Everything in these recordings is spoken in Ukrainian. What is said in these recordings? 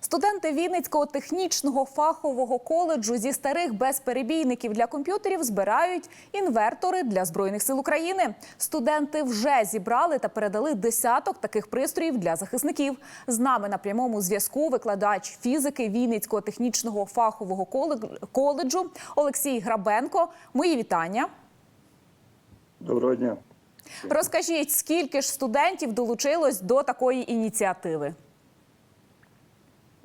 Студенти Вінницького технічного фахового коледжу зі старих безперебійників для комп'ютерів збирають інвертори для збройних сил України. Студенти вже зібрали та передали десяток таких пристроїв для захисників. З нами на прямому зв'язку викладач фізики Вінницького технічного фахового коле- коледжу Олексій Грабенко. Мої вітання. Доброго дня. Розкажіть, скільки ж студентів долучилось до такої ініціативи?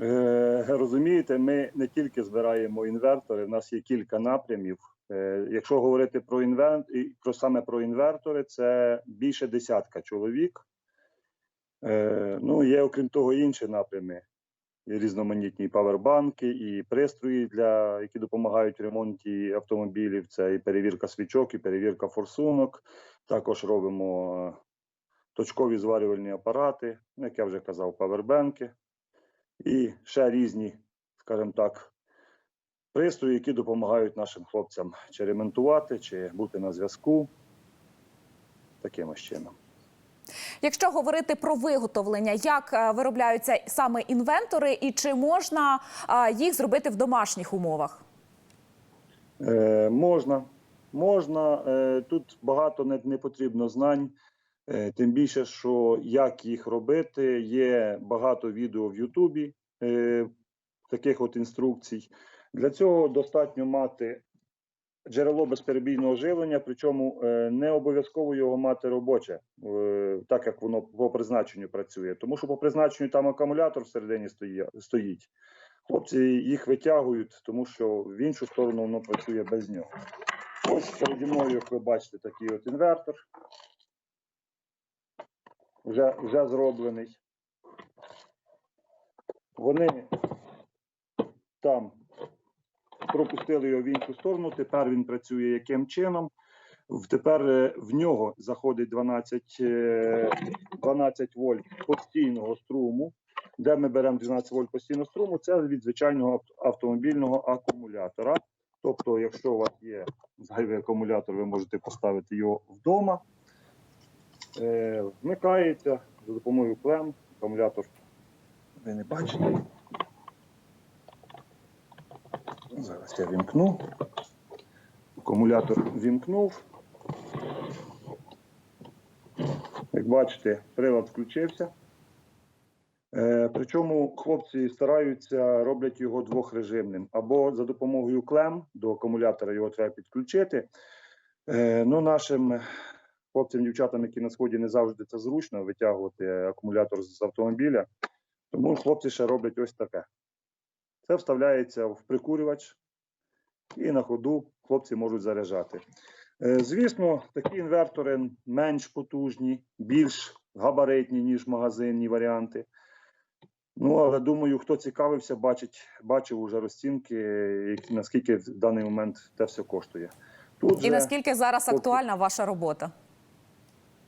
Е, розумієте, ми не тільки збираємо інвертори, в нас є кілька напрямів. Е, якщо говорити про інвент, про саме про інвертори, це більше десятка чоловік. Е, ну, є, окрім того, інші напрями. Різноманітні павербанки і пристрої, для, які допомагають в ремонті автомобілів. Це і перевірка свічок, і перевірка форсунок. Також робимо точкові зварювальні апарати, як я вже казав, павербенки. І ще різні, скажімо так, пристрої, які допомагають нашим хлопцям чи ремонтувати, чи бути на зв'язку. Таким чином. Якщо говорити про виготовлення, як е, виробляються саме інвентори, і чи можна е, їх зробити в домашніх умовах? Е, можна, можна. Е, тут багато не, не потрібно знань. Е, тим більше, що як їх робити, є багато відео в Ютубі е, таких от інструкцій. Для цього достатньо мати джерело безперебійного живлення, причому е, не обов'язково його мати робоче, так як воно по призначенню працює. Тому що по призначенню там акумулятор всередині стоїть. Хлопці їх витягують, тому що в іншу сторону воно працює без нього. Ось переді мною, як ви бачите, такий от інвертор. Вже, вже зроблений. Вони там пропустили його в іншу сторону. Тепер він працює яким чином? Тепер е, в нього заходить 12, е, 12 вольт постійного струму. Де ми беремо 12 вольт постійного струму? Це від звичайного автомобільного акумулятора. Тобто, якщо у вас є зайвий акумулятор, ви можете поставити його вдома. Е, вмикається за допомогою клем. Акумулятор ви не бачите. Зараз я вімкну. Акумулятор вімкнув. Як бачите, прилад включився. Е, причому хлопці стараються, роблять його двохрежимним. Або за допомогою клем до акумулятора його треба підключити. Е, ну, нашим хлопцям, дівчатам, які на сході не завжди це зручно витягувати акумулятор з автомобіля. Тому хлопці ще роблять ось таке. Це вставляється в прикурювач, і на ходу хлопці можуть заряджати. Е, Звісно, такі інвертори менш потужні, більш габаритні, ніж магазинні варіанти. Ну, але думаю, хто цікавився, бачить, бачив уже розцінки, які, наскільки в даний момент це все коштує. Тут І же- наскільки зараз актуальна ваша робота?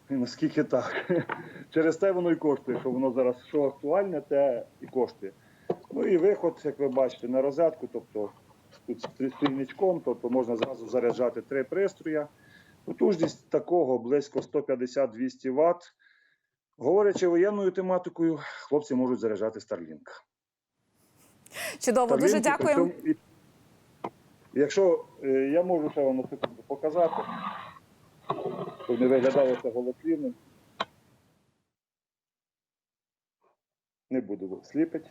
Наскільки так. Через те воно і коштує, що воно зараз що актуальне, те і коштує. Ну і виход, як ви бачите, на розетку, тобто тут з стрільничком, тобто можна зразу заряджати три пристрої. Потужність такого близько 150-200 Вт. Говорячи воєнною тематикою, хлопці можуть заряджати Starlink. Чудово, дуже Starlink, дякую. Якщо е, я можу ще вам на секунду показати, щоб не виглядало це голослівним. Не буду сліпити.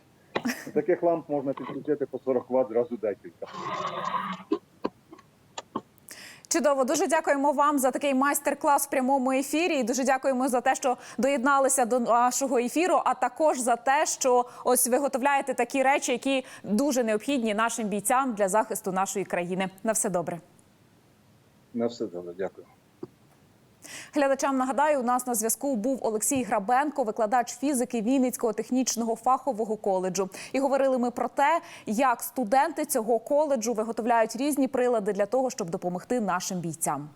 Таких ламп можна підключити по 40 Вт зразу декілька. Чудово, дуже дякуємо вам за такий майстер-клас в прямому ефірі. І дуже дякуємо за те, що доєдналися до нашого ефіру, а також за те, що ось виготовляєте такі речі, які дуже необхідні нашим бійцям для захисту нашої країни. На все добре. На все добре, дякую. Глядачам нагадаю, у нас на зв'язку був Олексій Грабенко, викладач фізики Вінницького технічного фахового коледжу. І говорили ми про те, як студенти цього коледжу виготовляють різні прилади для того, щоб допомогти нашим бійцям.